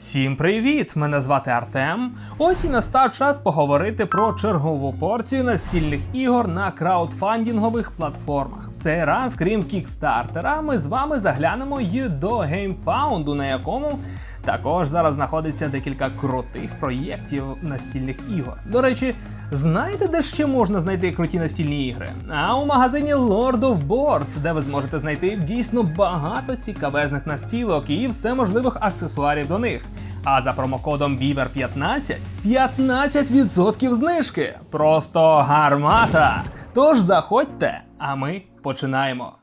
Всім привіт! Мене звати Артем. Ось і настав час поговорити про чергову порцію настільних ігор на краудфандингових платформах. В цей раз, крім кікстартера, ми з вами заглянемо й до геймфаунду, на якому також зараз знаходиться декілька крутих проєктів настільних ігор. До речі, знаєте, де ще можна знайти круті настільні ігри? А у магазині Lord of Boards, де ви зможете знайти дійсно багато цікавезних настілок і всеможливих аксесуарів до них. А за промокодом BEAVER15 15% знижки. Просто гармата. Тож заходьте, а ми починаємо.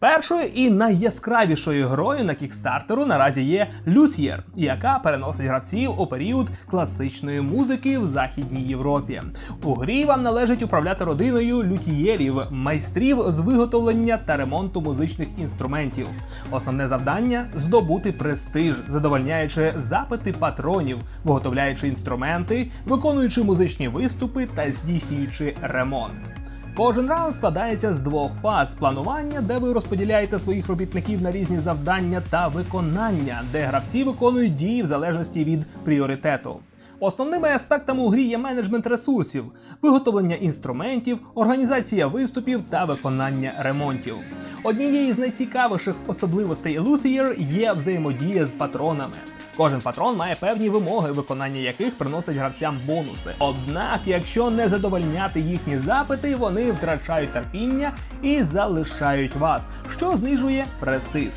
Першою і найяскравішою грою на кікстартеру наразі є Люсьєр, яка переносить гравців у період класичної музики в Західній Європі. У грі вам належить управляти родиною лютієрів, майстрів з виготовлення та ремонту музичних інструментів. Основне завдання здобути престиж, задовольняючи запити патронів, виготовляючи інструменти, виконуючи музичні виступи та здійснюючи ремонт. Кожен раунд складається з двох фаз планування, де ви розподіляєте своїх робітників на різні завдання, та виконання, де гравці виконують дії в залежності від пріоритету. Основними аспектами у грі є менеджмент ресурсів, виготовлення інструментів, організація виступів та виконання ремонтів. Однією з найцікавіших особливостей Lucier є взаємодія з патронами. Кожен патрон має певні вимоги, виконання яких приносить гравцям бонуси. Однак, якщо не задовольняти їхні запити, вони втрачають терпіння і залишають вас, що знижує престиж.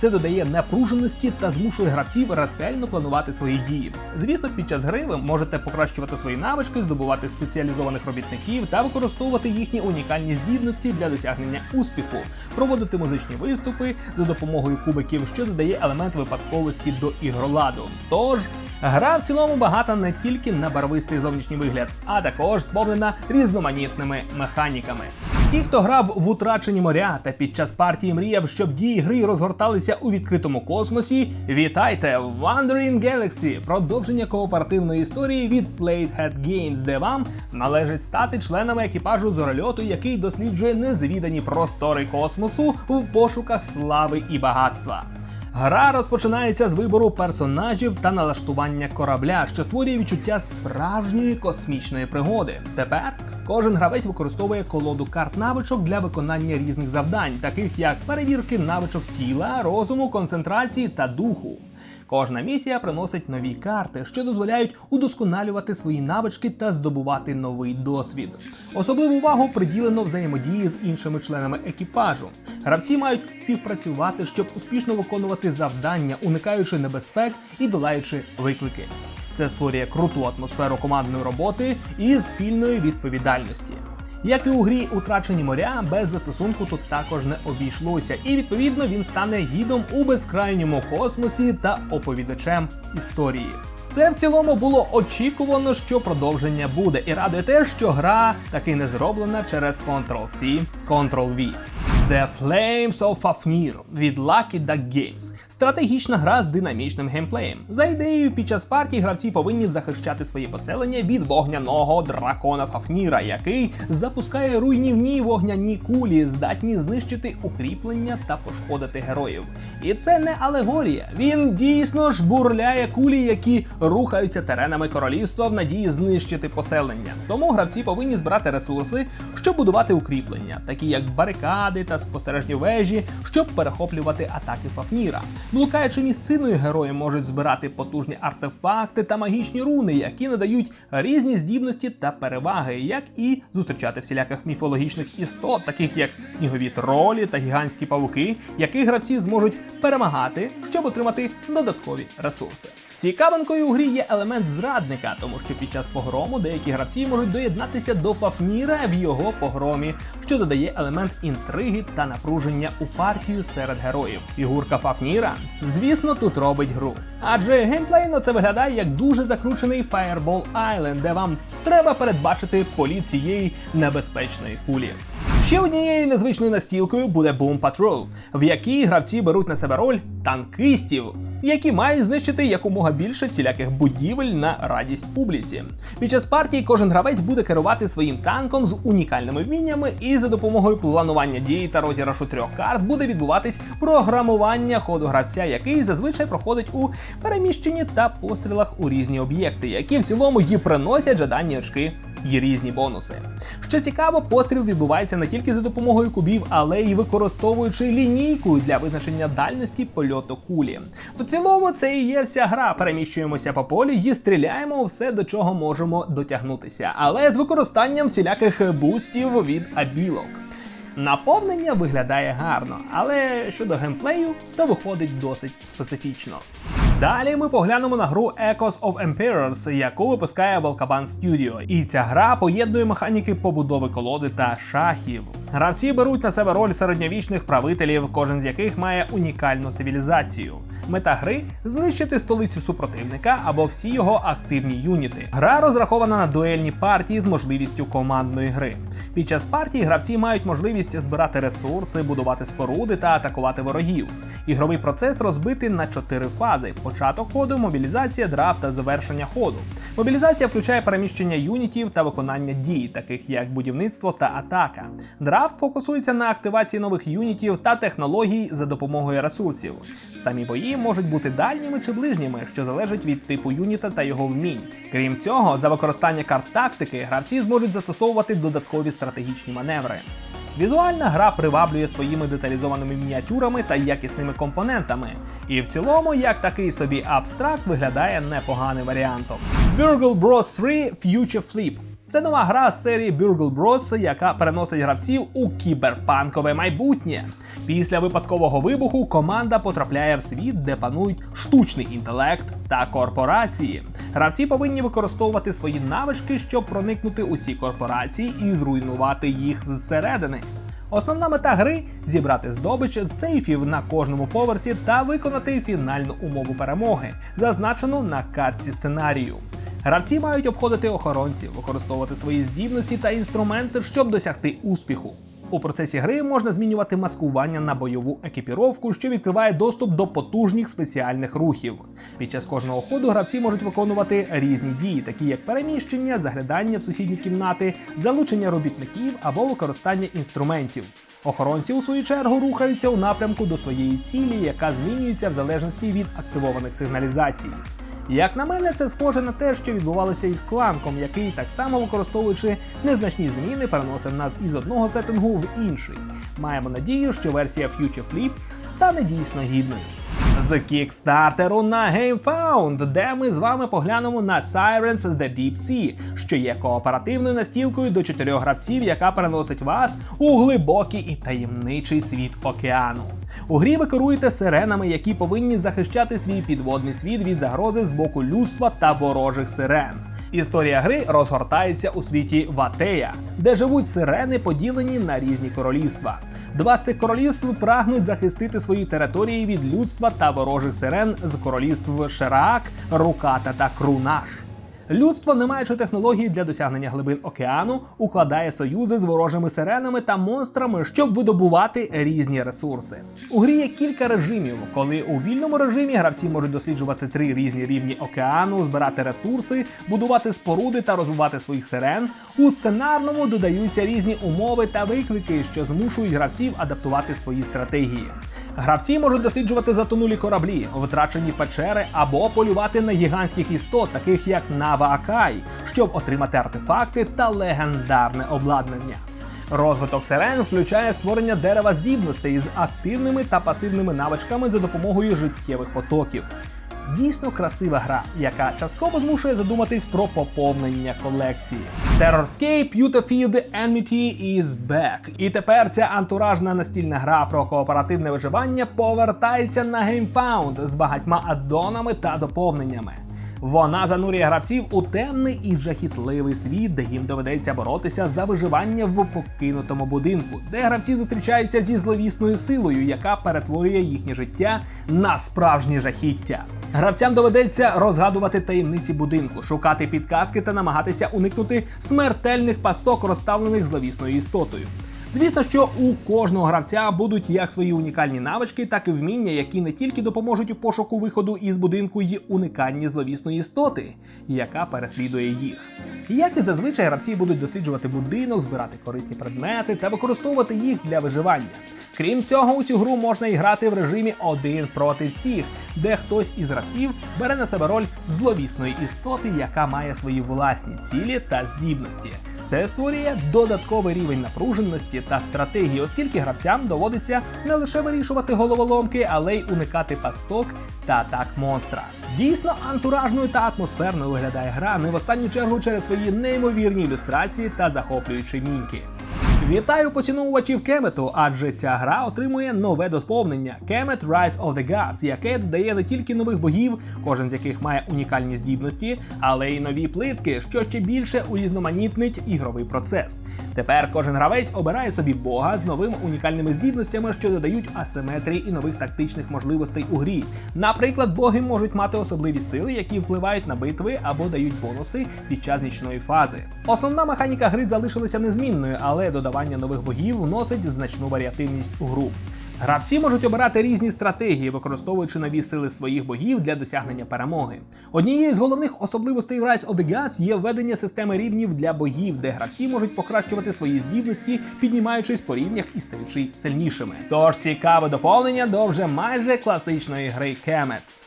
Це додає напруженості та змушує гравців ретельно планувати свої дії. Звісно, під час гри ви можете покращувати свої навички, здобувати спеціалізованих робітників та використовувати їхні унікальні здібності для досягнення успіху, проводити музичні виступи за допомогою кубиків, що додає елемент випадковості до ігроладу. Тож Гра в цілому багата не тільки на барвистий зовнішній вигляд, а також сповнена різноманітними механіками. Ті, хто грав в утрачені моря та під час партії мріяв, щоб дії гри розгорталися у відкритому космосі, вітайте Wandering Galaxy, продовження кооперативної історії від Playhead Games, де вам належить стати членами екіпажу зорольоту, який досліджує незвідані простори космосу в пошуках слави і багатства. Гра розпочинається з вибору персонажів та налаштування корабля, що створює відчуття справжньої космічної пригоди. Тепер кожен гравець використовує колоду карт навичок для виконання різних завдань, таких як перевірки навичок тіла, розуму, концентрації та духу. Кожна місія приносить нові карти, що дозволяють удосконалювати свої навички та здобувати новий досвід. Особливу увагу приділено взаємодії з іншими членами екіпажу. Гравці мають співпрацювати, щоб успішно виконувати завдання, уникаючи небезпек і долаючи виклики. Це створює круту атмосферу командної роботи і спільної відповідальності. Як і у грі Утрачені моря, без застосунку тут також не обійшлося, і відповідно він стане гідом у безкрайньому космосі та оповідачем історії. Це в цілому було очікувано, що продовження буде, і радує те, що гра таки не зроблена через Ctrl-C, Ctrl-V. The Flames of Fafnir від Lucky Duck Games. Стратегічна гра з динамічним геймплеєм. За ідеєю, під час партії гравці повинні захищати свої поселення від вогняного дракона Фафніра, який запускає руйнівні вогняні кулі, здатні знищити укріплення та пошкодити героїв. І це не алегорія. Він дійсно ж бурляє кулі, які рухаються теренами королівства в надії знищити поселення. Тому гравці повинні збирати ресурси, щоб будувати укріплення, такі як барикади та спостережні вежі, щоб перехоплювати атаки Фафніра. Блукаючи місциною, герої можуть збирати потужні артефакти та магічні руни, які надають різні здібності та переваги, як і зустрічати всіляких міфологічних істот, таких як снігові тролі та гігантські павуки, яких гравці зможуть перемагати, щоб отримати додаткові ресурси. Цікавинкою у грі є елемент зрадника, тому що під час погрому деякі гравці можуть доєднатися до Фафніра в його погромі, що додає елемент інтриги та напруження у партію серед героїв. Фігурка Фафніра, звісно, тут робить гру. Адже геймплейно це виглядає як дуже закручений Fireball Island, де вам треба передбачити політ цієї небезпечної кулі. Ще однією незвичною настілкою буде Boom Patrol, в якій гравці беруть на себе роль танкистів. Які мають знищити якомога більше всіляких будівель на радість публіці. Під час партії кожен гравець буде керувати своїм танком з унікальними вміннями, і за допомогою планування дії та розіграшу трьох карт буде відбуватись програмування ходу гравця, який зазвичай проходить у переміщенні та пострілах у різні об'єкти, які в цілому їй приносять жадані очки і різні бонуси. Що цікаво, постріл відбувається не тільки за допомогою кубів, але й використовуючи лінійку для визначення дальності польоту кулі. В цілому це і є вся гра. Переміщуємося по полі і стріляємо все, до чого можемо дотягнутися, але з використанням всіляких бустів від абілок. Наповнення виглядає гарно, але щодо геймплею, то виходить досить специфічно. Далі ми поглянемо на гру Echoes of Empires, яку випускає Volcaban Studio. І ця гра поєднує механіки побудови колоди та шахів. Гравці беруть на себе роль середньовічних правителів, кожен з яких має унікальну цивілізацію. Мета гри знищити столицю супротивника або всі його активні юніти. Гра розрахована на дуельні партії з можливістю командної гри. Під час партії гравці мають можливість збирати ресурси, будувати споруди та атакувати ворогів. Ігровий процес розбитий на чотири фази: початок ходу, мобілізація, драфт та завершення ходу. Мобілізація включає переміщення юнітів та виконання дій, таких як будівництво та атака. Драфт фокусується на активації нових юнітів та технологій за допомогою ресурсів. Самі бої можуть бути дальніми чи ближніми, що залежить від типу юніта та його вмінь. Крім цього, за використання карт тактики гравці зможуть застосовувати додаткові стратегічні маневри. Візуальна гра приваблює своїми деталізованими мініатюрами та якісними компонентами, і в цілому, як такий собі абстракт, виглядає непоганим варіантом. Burgle Bros 3 Future Flip це нова гра з серії Burgle Bros, яка переносить гравців у кіберпанкове майбутнє. Після випадкового вибуху команда потрапляє в світ, де панують штучний інтелект та корпорації. Гравці повинні використовувати свої навички, щоб проникнути у ці корпорації і зруйнувати їх зсередини. Основна мета гри зібрати здобич з сейфів на кожному поверсі та виконати фінальну умову перемоги, зазначену на картці сценарію. Гравці мають обходити охоронців, використовувати свої здібності та інструменти, щоб досягти успіху. У процесі гри можна змінювати маскування на бойову екіпіровку, що відкриває доступ до потужних спеціальних рухів. Під час кожного ходу гравці можуть виконувати різні дії, такі як переміщення, заглядання в сусідні кімнати, залучення робітників або використання інструментів. Охоронці, у свою чергу, рухаються у напрямку до своєї цілі, яка змінюється в залежності від активованих сигналізацій. Як на мене, це схоже на те, що відбувалося із кланком, який так само використовуючи незначні зміни, переносив нас із одного сеттингу в інший. Маємо надію, що версія Future Flip стане дійсно гідною. З кікстартеру на GameFound, де ми з вами поглянемо на Sirens The Deep Sea, що є кооперативною настілкою до чотирьох гравців, яка переносить вас у глибокий і таємничий світ океану. У грі ви керуєте сиренами, які повинні захищати свій підводний світ від загрози з боку людства та ворожих сирен. Історія гри розгортається у світі Ватея, де живуть сирени, поділені на різні королівства. Два з цих королівств прагнуть захистити свої території від людства та ворожих сирен з королівств Шераак, Руката та Крунаш. Людство, не маючи технології для досягнення глибин океану, укладає союзи з ворожими сиренами та монстрами, щоб видобувати різні ресурси. У грі є кілька режимів, коли у вільному режимі гравці можуть досліджувати три різні рівні океану, збирати ресурси, будувати споруди та розвивати своїх сирен. У сценарному додаються різні умови та виклики, що змушують гравців адаптувати свої стратегії. Гравці можуть досліджувати затонулі кораблі, втрачені печери або полювати на гігантських істот, таких як Нава Акай, щоб отримати артефакти та легендарне обладнання. Розвиток сирен включає створення дерева здібностей з активними та пасивними навичками за допомогою життєвих потоків. Дійсно красива гра, яка частково змушує задуматись про поповнення колекції. Terrorscape Battlefield Enmity is back. І тепер ця антуражна настільна гра про кооперативне виживання повертається на GameFound з багатьма аддонами та доповненнями. Вона занурює гравців у темний і жахітливий світ, де їм доведеться боротися за виживання в покинутому будинку, де гравці зустрічаються зі зловісною силою, яка перетворює їхнє життя на справжнє жахіття. Гравцям доведеться розгадувати таємниці будинку, шукати підказки та намагатися уникнути смертельних пасток, розставлених зловісною істотою. Звісно, що у кожного гравця будуть як свої унікальні навички, так і вміння, які не тільки допоможуть у пошуку виходу із будинку й униканні зловісної істоти, яка переслідує їх. Як і зазвичай гравці будуть досліджувати будинок, збирати корисні предмети та використовувати їх для виживання. Крім цього, у цю гру можна і грати в режимі один проти всіх, де хтось із гравців бере на себе роль зловісної істоти, яка має свої власні цілі та здібності. Це створює додатковий рівень напруженості та стратегії, оскільки гравцям доводиться не лише вирішувати головоломки, але й уникати пасток та атак монстра. Дійсно, антуражною та атмосферною виглядає гра не в останню чергу через свої неймовірні ілюстрації та захоплюючі міньки. Вітаю поціновувачів Кемету, адже ця гра отримує нове доповнення Kemet Rise of the Gods, яке додає не тільки нових богів, кожен з яких має унікальні здібності, але й нові плитки, що ще більше урізноманітнить ігровий процес. Тепер кожен гравець обирає собі бога з новими унікальними здібностями, що додають асиметрії і нових тактичних можливостей у грі. Наприклад, боги можуть мати особливі сили, які впливають на битви або дають бонуси під час нічної фази. Основна механіка гри залишилася незмінною, але додавання нових богів вносить значну варіативність у гру. Гравці можуть обирати різні стратегії, використовуючи нові сили своїх богів для досягнення перемоги. Однією з головних особливостей Rise of the Gods є введення системи рівнів для богів, де гравці можуть покращувати свої здібності, піднімаючись по рівнях і стаючи сильнішими. Тож цікаве доповнення до вже майже класичної гри Kemet.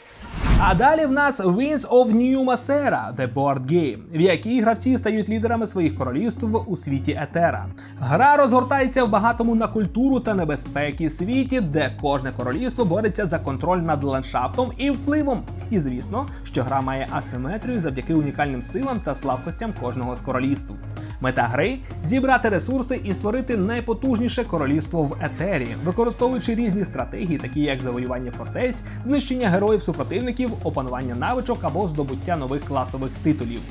А далі в нас Winds of New Masera, The Board Game, в якій гравці стають лідерами своїх королівств у світі Етера. Гра розгортається в багатому на культуру та небезпеки світі, де кожне королівство бореться за контроль над ландшафтом і впливом. І звісно, що гра має асиметрію завдяки унікальним силам та слабкостям кожного з королівств. Мета гри зібрати ресурси і створити найпотужніше королівство в етері, використовуючи різні стратегії, такі як завоювання фортець, знищення героїв супротивників, опанування навичок або здобуття нових класових титулів.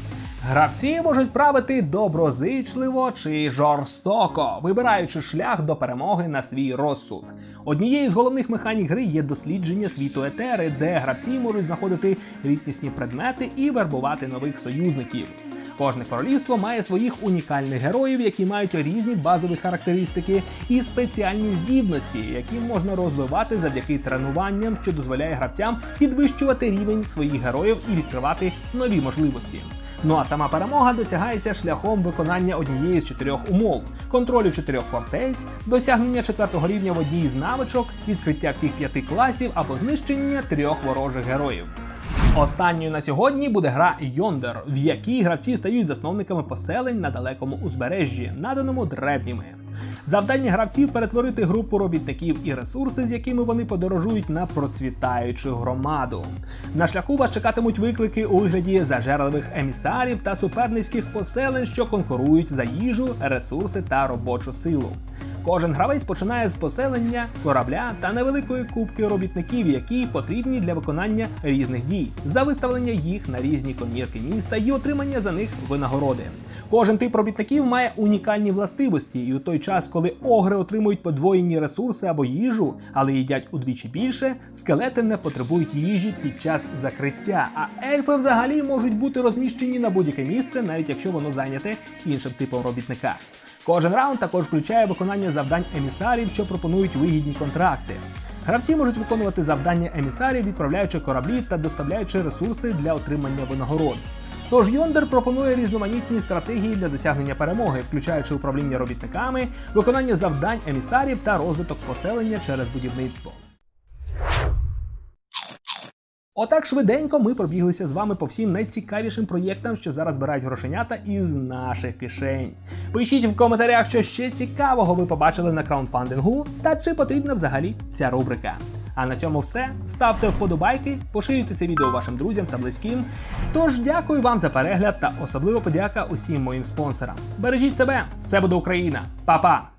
Гравці можуть правити доброзичливо чи жорстоко, вибираючи шлях до перемоги на свій розсуд. Однією з головних механік гри є дослідження світу етери, де гравці можуть знаходити рідкісні предмети і вербувати нових союзників. Кожне королівство має своїх унікальних героїв, які мають різні базові характеристики і спеціальні здібності, які можна розвивати завдяки тренуванням, що дозволяє гравцям підвищувати рівень своїх героїв і відкривати нові можливості. Ну а сама перемога досягається шляхом виконання однієї з чотирьох умов: контролю чотирьох фортець, досягнення четвертого рівня в одній з навичок, відкриття всіх п'яти класів або знищення трьох ворожих героїв. Останньою на сьогодні буде гра Yonder, в якій гравці стають засновниками поселень на далекому узбережжі, наданому древніми. Завдання гравців перетворити групу робітників і ресурси, з якими вони подорожують на процвітаючу громаду. На шляху вас чекатимуть виклики у вигляді зажерливих емісарів та суперницьких поселень, що конкурують за їжу, ресурси та робочу силу. Кожен гравець починає з поселення, корабля та невеликої кубки робітників, які потрібні для виконання різних дій, за виставлення їх на різні комірки міста і отримання за них винагороди. Кожен тип робітників має унікальні властивості, і у той час, коли огри отримують подвоєні ресурси або їжу, але їдять удвічі більше, скелети не потребують їжі під час закриття. А ельфи взагалі можуть бути розміщені на будь-яке місце, навіть якщо воно зайняте іншим типом робітника. Кожен раунд також включає виконання завдань емісарів, що пропонують вигідні контракти. Гравці можуть виконувати завдання емісарів, відправляючи кораблі та доставляючи ресурси для отримання винагород. Тож Йондер пропонує різноманітні стратегії для досягнення перемоги, включаючи управління робітниками, виконання завдань емісарів та розвиток поселення через будівництво. Отак швиденько ми пробіглися з вами по всім найцікавішим проєктам, що зараз збирають грошенята із наших кишень. Пишіть в коментарях, що ще цікавого ви побачили на краундфандингу, та чи потрібна взагалі ця рубрика. А на цьому все. Ставте вподобайки, поширюйте це відео вашим друзям та близьким. Тож дякую вам за перегляд та особливо подяка усім моїм спонсорам. Бережіть себе, все буде Україна, Па-па!